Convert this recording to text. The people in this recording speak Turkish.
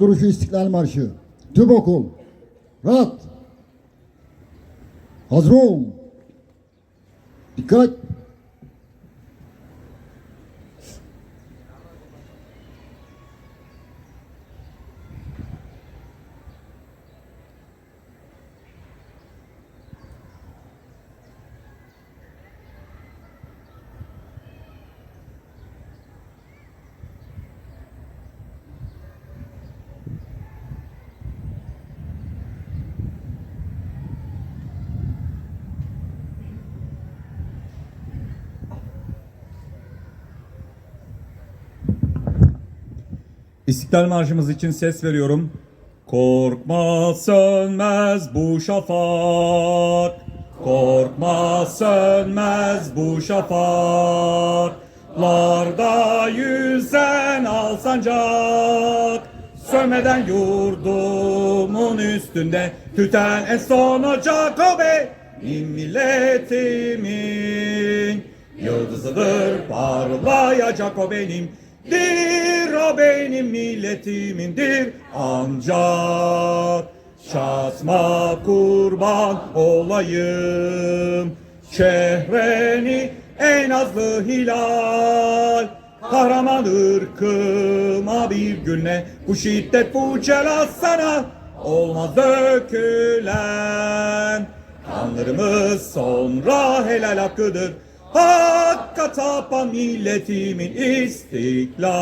Duruşu İstiklal Marşı. Tüm okul. Rahat. Hazır ol. Dikkat. İstiklal Marşımız için ses veriyorum. Korkma sönmez bu şafak. Korkma sönmez bu şafaklarda yüzen al sancak. Sönmeden yurdumun üstünde tüten en son ocak o benim milletimin Yıldızıdır parlayacak o benim Dir o benim milletimindir ancak Şasma kurban olayım. Şehreni en azlı hilal Kahraman ırkıma bir güne Bu şiddet bu celal sana Olmaz dökülen. Kanlarımız sonra helal hakkıdır Hakka tapan milletimin istiklal